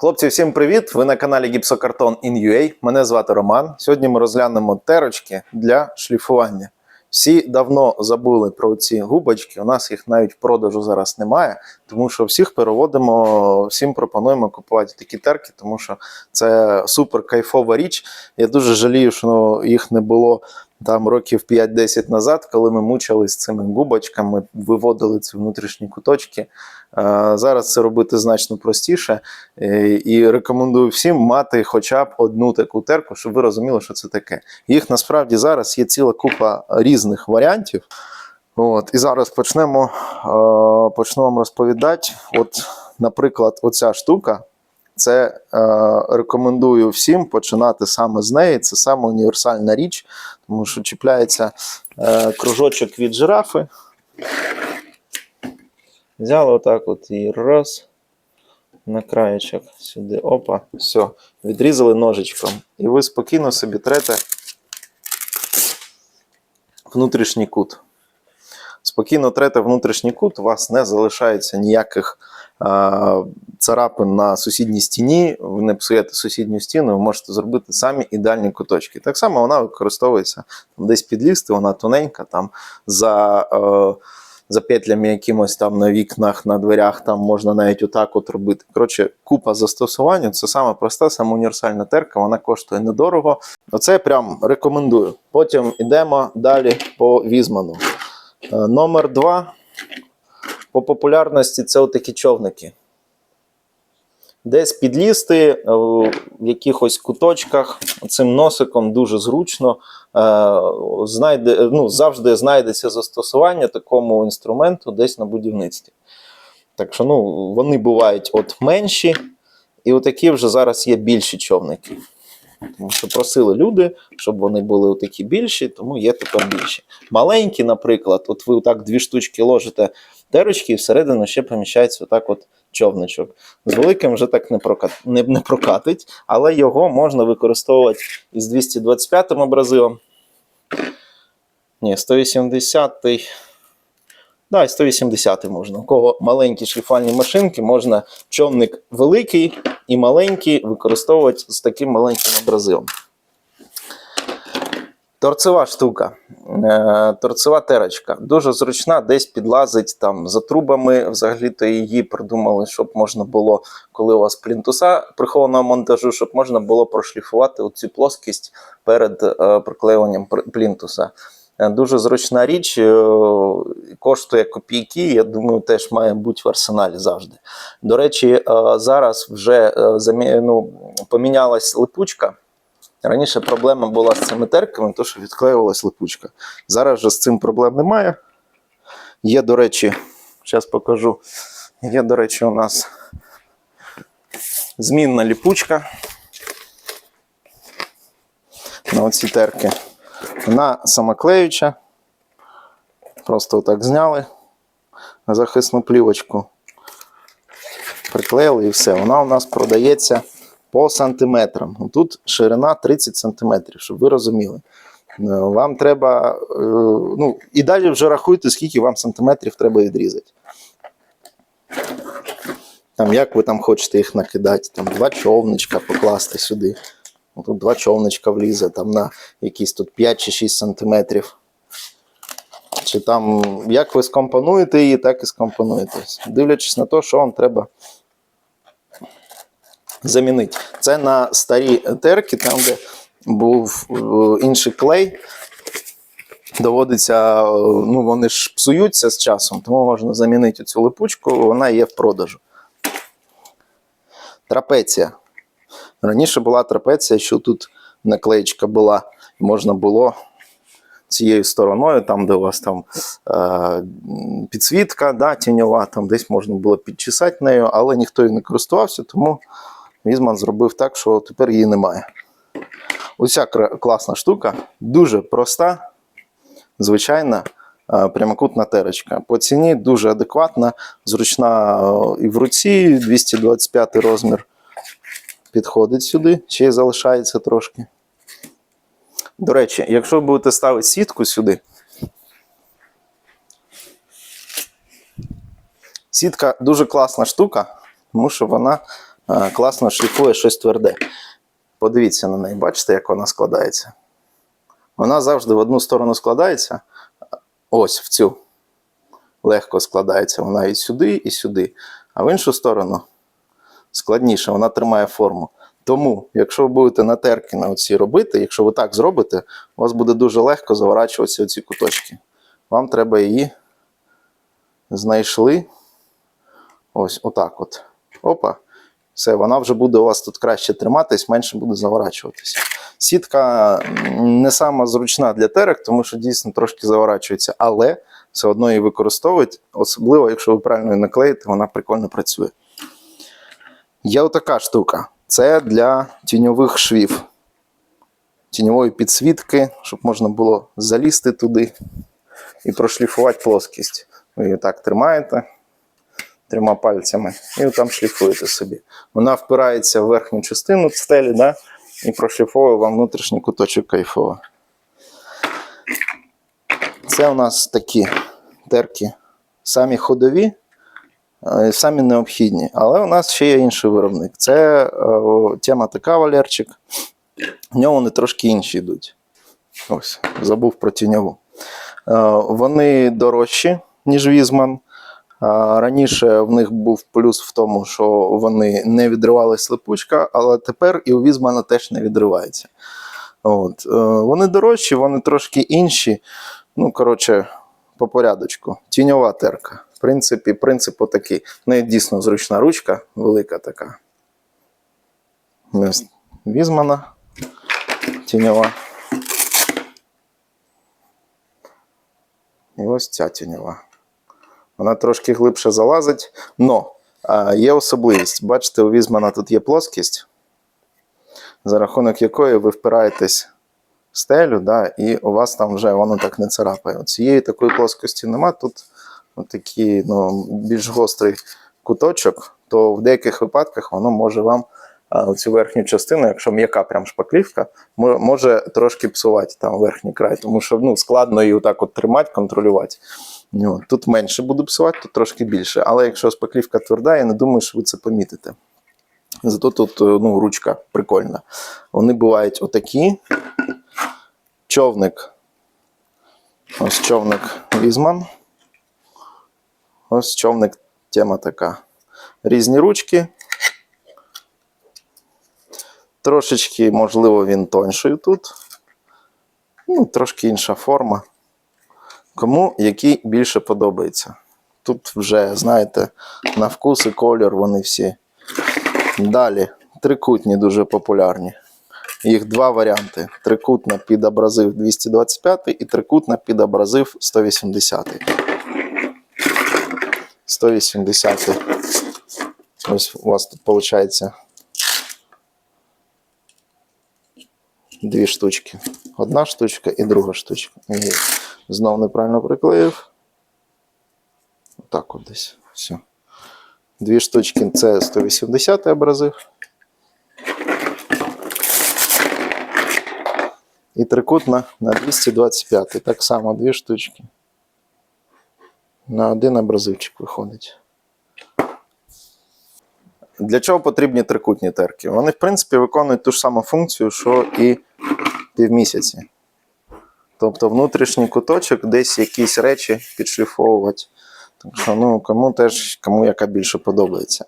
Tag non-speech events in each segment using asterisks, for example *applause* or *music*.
Хлопці, всім привіт! Ви на каналі Гіпсокартон In.ua. Мене звати Роман. Сьогодні ми розглянемо терочки для шліфування. Всі давно забули про ці губочки. У нас їх навіть в продажу зараз немає, тому що всіх переводимо, всім пропонуємо купувати такі терки, тому що це супер кайфова річ. Я дуже жалію, що їх не було там років 5-10 назад, коли ми мучились цими губочками, виводили ці внутрішні куточки. Е, Зараз це робити значно простіше. Е, І рекомендую всім мати хоча б одну таку терку, щоб ви розуміли, що це таке. Їх насправді зараз є ціла купа різних варіантів. От, і зараз почнемо, е, почну вам розповідати. От, наприклад, оця штука. Це е, рекомендую всім починати саме з неї. Це саме універсальна річ, тому що чіпляється е, кружочок від жирафи. Взяли отак от і раз. На краєчок сюди. Опа, все. Відрізали ножичком. І ви спокійно собі трете внутрішній кут. Спокійно трете внутрішній кут, у вас не залишається ніяких а, царапин на сусідній стіні, ви не псуєте сусідню стіну, ви можете зробити самі ідеальні куточки. Так само вона використовується там, десь підлізти, вона тоненька, там за. Е, за петлями якимось там на вікнах, на дверях, там можна навіть отак от робити. Коротше, купа застосувань. Це саме проста, саме універсальна терка, вона коштує недорого. Оце я прям рекомендую. Потім йдемо далі по Візману. Е, Номер два по популярності це отакі човники. Десь підлізти е, в якихось куточках цим носиком дуже зручно. Е, Знайде, ну, завжди знайдеться застосування такому інструменту десь на будівництві. Так що ну, вони бувають от менші, і отакі вже зараз є більші човники. Тому що просили люди, щоб вони були такі більші, тому є тепер більші. Маленькі, наприклад, от ви так дві штучки ложите терочки, і всередину ще поміщається отак от човничок. З великим вже так не, прокат, не, не прокатить, але його можна використовувати із 225 абразивом. Ні, 180. Да, і 180 можна. У кого маленькі шліфальні машинки, можна човник великий і маленький використовувати з таким маленьким абразивом. Торцева штука, е, торцева терочка. Дуже зручна, десь підлазить там за трубами. Взагалі-то її придумали, щоб можна було, коли у вас плінтуса прихованого монтажу, щоб можна було прошліфувати цю плоскість перед е, приклеюванням плінтуса. Е, Дуже зручна річ, коштує копійки. Я думаю, теж має бути в арсеналі завжди. До речі, зараз вже ну, помінялась липучка. Раніше проблема була з цими терками, то що відклеювалась липучка. Зараз же з цим проблем немає. Є, до речі, зараз покажу. Є, до речі, у нас змінна ліпучка на оці терки. Вона самоклеюча. Просто отак зняли захисну плівочку. Приклеїли і все. Вона у нас продається по сантиметрам. Тут ширина 30 сантиметрів, щоб ви розуміли. Е, Вам треба. е, Ну, і далі вже рахуйте, скільки вам сантиметрів треба відрізати. Там, як ви там хочете їх накидати, там два човничка покласти сюди. Тут два човничка влізе, там на якісь тут 5 чи 6 сантиметрів. Чи там, як ви скомпонуєте її, так і скомпонуєте. Дивлячись на те, що вам треба замінити. Це на старі терки, там, де був е, інший клей. Доводиться, е, ну вони ж псуються з часом, тому можна замінити цю липучку, вона є в продажу. Трапеція. Раніше була трапеція, що тут наклеєчка була, можна було цією стороною, там, де у вас там е, підсвітка, да, тіньова, там десь можна було підчесати нею, але ніхто її не користувався, тому Візман зробив так, що тепер її немає. Оця класна штука, дуже проста, звичайна е, прямокутна терочка. По ціні дуже адекватна, зручна е, і в руці, 225 розмір підходить сюди, ще й залишається трошки. До речі, якщо ви будете ставити сітку сюди, сітка дуже класна штука, тому що вона класно шліфує щось тверде. Подивіться на неї, бачите, як вона складається? Вона завжди в одну сторону складається, ось в цю. Легко складається вона і сюди, і сюди. А в іншу сторону складніше, вона тримає форму. Тому, якщо ви будете на терки на оці робити, якщо ви так зробите, у вас буде дуже легко заворачуватися оці куточки. Вам треба її знайшли. Ось отак от. Опа. Все, вона вже буде у вас тут краще триматись, менше буде заворачуватись. Сітка не сама зручна для терек, тому що дійсно трошки заворачується, але все одно її використовують, особливо, якщо ви правильно її наклеїте, вона прикольно працює. Є отака штука. Це для тіньових швів, тіньової підсвітки, щоб можна було залізти туди і прошліфувати плоскість. Ви її так тримаєте трьома пальцями і там шліфуєте собі. Вона впирається в верхню частину стелі да, і прошліфовує вам внутрішній куточок кайфово. Це у нас такі терки, самі ходові, е, самі необхідні. Але у нас ще є інший виробник. Це е, тема така Валерчик. В ньому вони трошки інші йдуть. Ось, забув про тіньову. Е, Вони дорожчі, ніж Візман. Раніше в них був плюс в тому, що вони не відривалась липучка, але тепер і у Візмана теж не відривається. От. е, Вони дорожчі, вони трошки інші. Ну, коротше, по порядочку. Тіньова терка. В принципі, принцип отакий. В неї дійсно зручна ручка, велика така. Візмана. Тіньова. І ось ця тіньова. Вона трошки глибше залазить. Но а, є особливість. Бачите, у Візмана тут є плоскість, за рахунок якої ви впираєтесь в стелю, да, і у вас там вже воно так не царапає. От Цієї такої плоскості нема. Тут такий ну, більш гострий куточок, то в деяких випадках воно може вам цю верхню частину, якщо м'яка прям шпаклівка, може трошки псувати там верхній край, тому що ну, складно її отак от тримати, контролювати. Тут менше буду псувати, тут трошки більше. Але якщо спаклівка тверда, я не думаю, що ви це помітите. Зато тут е, ну, ручка прикольна. Вони бувають отакі. Човник. Ось човник Візман. Ось човник тема така. Різні ручки. Трошечки, можливо, він тонший тут. Ну, трошки інша форма. Кому який більше подобається. Тут вже, знаєте, на вкус і колір вони всі. Далі, трикутні дуже популярні. Їх два варіанти: трикутна під абразив 225 і трикутна під абразив 180. 180. Ось у вас тут виходить дві штучки. Одна штучка і друга штучка. І Знов неправильно приклеїв. Отак от десь. Все. Дві штучки це 180 абразив. І трикутна на 225. Так само дві штучки. На один абразивчик виходить. Для чого потрібні трикутні терки? Вони, в принципі, виконують ту ж саму функцію, що і півмісяці. Тобто внутрішній куточок десь якісь речі підшліфовувати. Так що, ну, кому теж, кому яка більше подобається.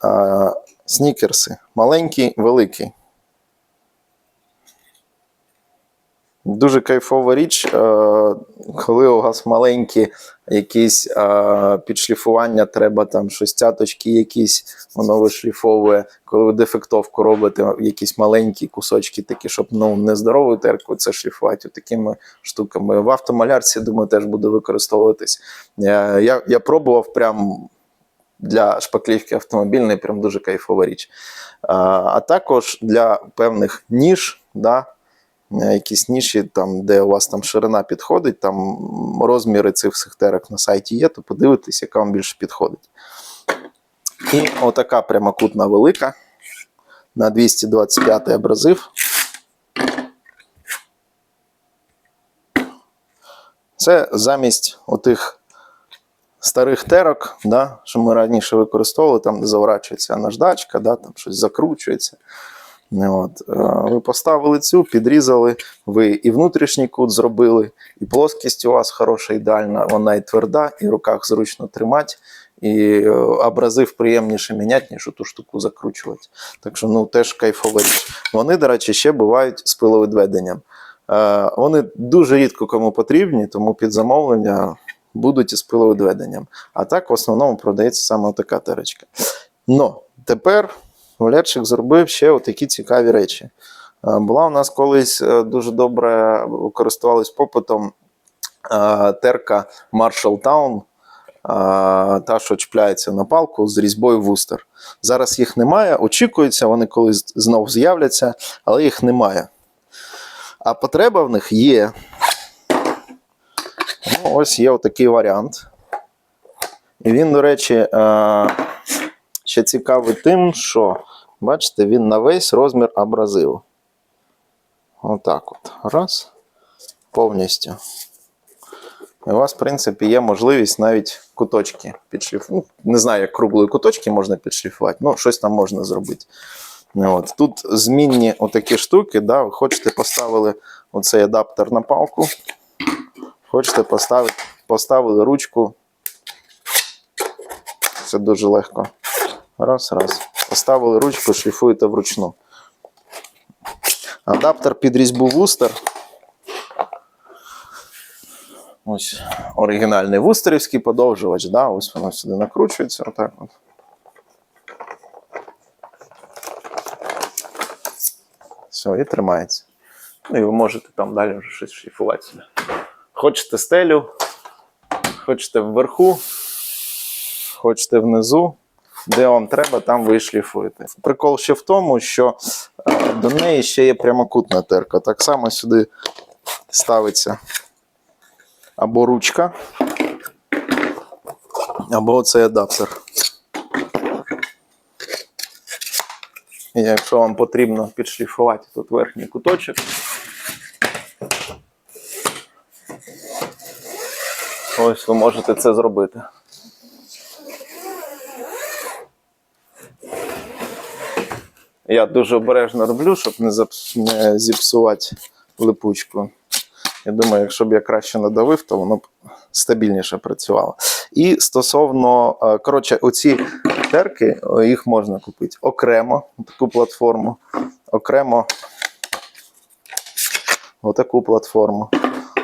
А, снікерси. Маленький, великий. Дуже кайфова річ, е, коли у вас маленькі якісь е, підшліфування, треба там щось цяточки якісь, воно вишліфовує. Коли ви дефектовку робите, якісь маленькі кусочки, такі, щоб ну, не здорову терку це шліфувати такими штуками. В автомалярці, думаю, теж буде використовуватись. Я, я, я пробував прям для шпаклівки автомобільної, прям дуже кайфова річ. А, а також для певних ніж, да, е, якісь ніші, там, де у вас там ширина підходить, там розміри цих всіх терок на сайті є, то подивитесь, яка вам більше підходить. І отака прямокутна велика на 225 абразив. Це замість отих старих терок, да, що ми раніше використовували, там де заворачується наждачка, да, там щось закручується. Ну, От, е, ви поставили цю, підрізали, ви і внутрішній кут зробили, і плоскість у вас хороша, ідеальна, вона і тверда, і в руках зручно тримати, і е, абразив приємніше міняти, ніж ту штуку закручувати. Так що ну, теж кайфова річ. Вони, до речі, ще бувають з пиловідведенням. Е, Вони дуже рідко кому потрібні, тому під замовлення будуть із пиловідведенням. А так в основному продається саме така терочка. Но тепер Валерчик зробив ще такі цікаві речі. Е, Була у нас колись е, дуже добре користувалась попитом е, терка Marshall Town, та, що чіпляється на палку з різьбою вустер. Зараз їх немає, очікується, вони колись знов з'являться, але їх немає. А потреба в них є. Ну, ось є отакий варіант. І він, до речі, ще цікавий тим, що, бачите, він на весь розмір абразиву. Отак от. Раз. Повністю. І у вас, в принципі, є можливість навіть куточки підшліфувати. Ну, не знаю, як круглої куточки можна підшліфувати, ну, щось там можна зробити. От. Тут змінні отакі штуки, да, ви хочете поставили оцей адаптер на палку. Хочете поставити, поставили ручку. Це дуже легко. Раз, раз. Поставили ручку, шліфуєте вручну. Адаптер під різьбу вустер. Ось оригінальний вустерівський подовжувач, да? ось воно сюди накручується. Отак от. Все, і тримається. Ну і ви можете там далі вже щось шліфувати. Хочете стелю, хочете вверху, хочете внизу. Де вам треба, там ви шліфуєте. Прикол ще в тому, що е, до неї ще є прямокутна терка. Так само сюди ставиться або ручка, або цей адаптер. І якщо вам потрібно підшліфувати тут верхній куточок, ось ви можете це зробити. Я дуже обережно роблю, щоб не, запс... не зіпсувати липучку. Я думаю, якщо б я краще надавив, то воно б стабільніше працювало. І стосовно, е, коротше, оці терки, їх можна купити окремо, таку платформу, окремо отаку платформу,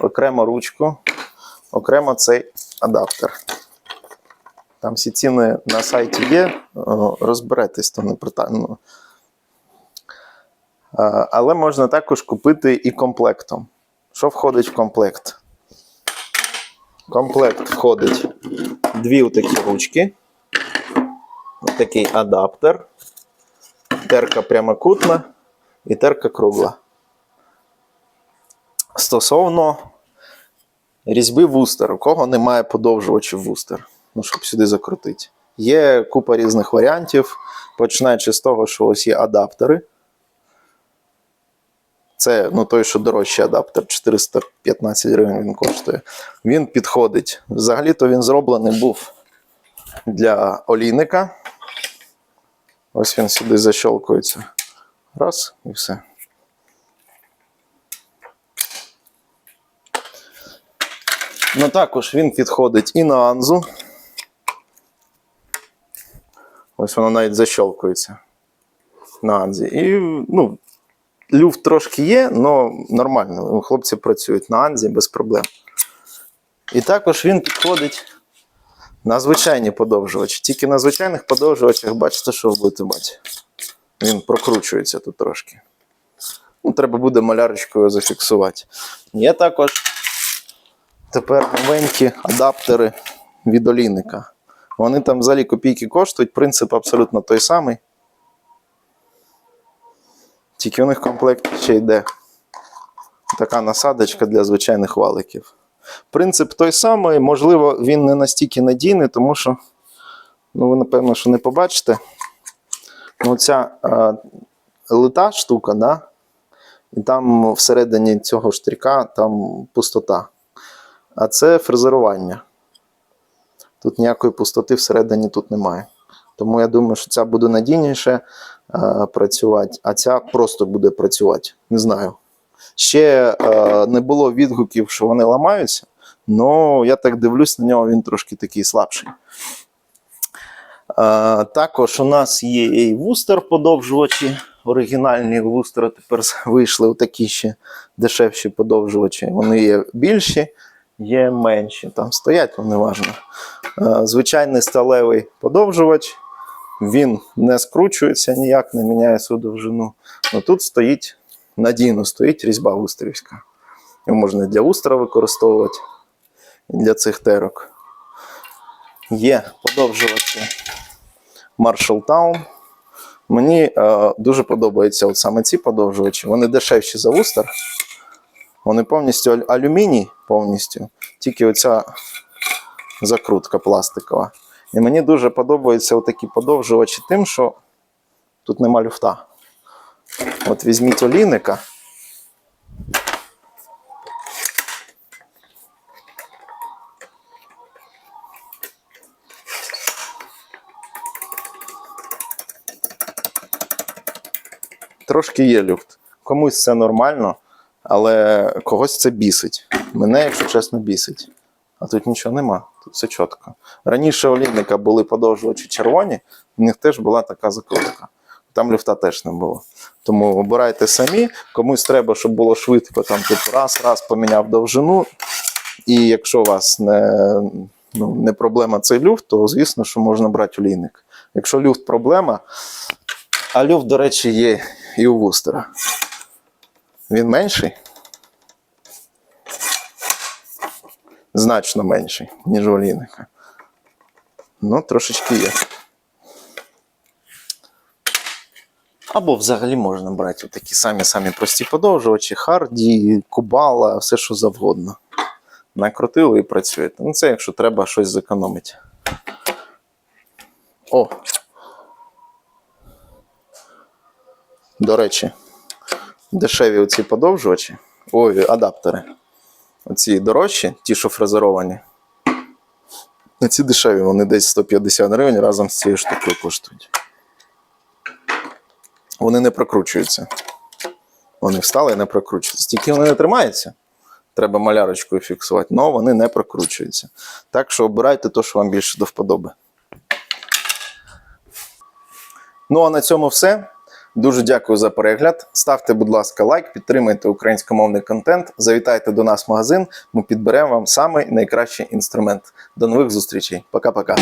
окремо ручку, окремо цей адаптер. Там всі ціни на сайті є, розберетесь, то не питання. Е, Але можна також купити і комплектом. Що входить в комплект? Комплект входить дві такі ручки, такий адаптер, терка прямокутна і терка кругла. Стосовно різьби вустер, у кого немає подовжувачів вустер, ну, щоб сюди закрутити. Є купа різних варіантів, починаючи з того, що ось є адаптери. Це ну, той, що дорожчий адаптер, 415 гривень він коштує. Він підходить. Взагалі-то він зроблений був для олійника. Ось він сюди защолкується. Раз і все. Ну також він підходить і на Анзу. Ось воно навіть защолкується на Анзі. І ну, люфт трошки є, але нормально. Хлопці працюють на Анзі без проблем. І також він підходить на звичайні подовжувачі. Тільки на звичайних подовжувачах бачите, що ви будете бачити. Він прокручується тут трошки. Ну, треба буде малярочкою зафіксувати. Є також тепер новенькі адаптери від олійника. Вони там взагалі копійки коштують, принцип абсолютно той самий. Тільки у них в комплекті ще йде така насадочка для звичайних валиків. Принцип той самий, можливо, він не настільки надійний, тому що, ну, ви, напевно, що не побачите. Ну, ця е, лита штука, да? і там всередині цього штрика там пустота. А це фрезерування. Тут ніякої пустоти всередині тут немає. Тому я думаю, що ця буде надійніше працювати, а ця просто буде працювати. Не знаю. Ще е, не було відгуків, що вони ламаються, але я так дивлюсь на нього, він трошки такий слабший. Е, також у нас є і вустер подовжувачі. Оригінальні вустери тепер *laughs* вийшли такі ще дешевші подовжувачі. Вони є більші, є менші. Там стоять, вони важно. Е, Звичайний сталевий подовжувач. Він не скручується ніяк, не міняє свою довжину. Но тут стоїть надійно стоїть різьба вустрівська. Його можна для вустера використовувати, і для цих терок. Є подовжувачі Marshall Town. Мені е, дуже подобаються от саме ці подовжувачі. Вони дешевші за вустер. Вони повністю алюміній, повністю, тільки оця закрутка пластикова. І мені дуже подобаються такі подовжувачі тим, що тут нема люфта. От візьміть олійника. Трошки є люфт. Комусь це нормально, але когось це бісить. Мене, якщо чесно, бісить. А тут нічого нема, тут все чітко. Раніше у лінника були подовжувачі червоні, у них теж була така закрутка. Там люфта теж не було. Тому обирайте самі. Комусь треба, щоб було швидко, там типу раз, раз поміняв довжину. І якщо у вас не, ну, не проблема цей люфт, то звісно, що можна брати олійник. Якщо люфт проблема, а люфт, до речі, є і у вустера. Він менший. Значно менший, ніж у олійника. Ну, трошечки є. Або взагалі можна брати такі самі самі прості подовжувачі, харді, кубала, все що завгодно. Накрутили і працюєте. Ну, це якщо треба щось зекономити. О! До речі, дешеві оці подовжувачі, ой, адаптери. Оці дорожчі, ті, що фрезеровані. Ці дешеві, вони десь 150 гривень разом з цією штукою коштують. Вони не прокручуються. Вони встали і не прокручуються. Тільки вони не тримаються. Треба малярочкою фіксувати, але вони не прокручуються. Так що обирайте те, що вам більше до вподоби. Ну а на цьому все. Дуже дякую за перегляд. Ставте, будь ласка, лайк, підтримайте українськомовний контент. Завітайте до нас в магазин. Ми підберемо вам самий найкращий інструмент. До нових зустрічей. Пока-пока.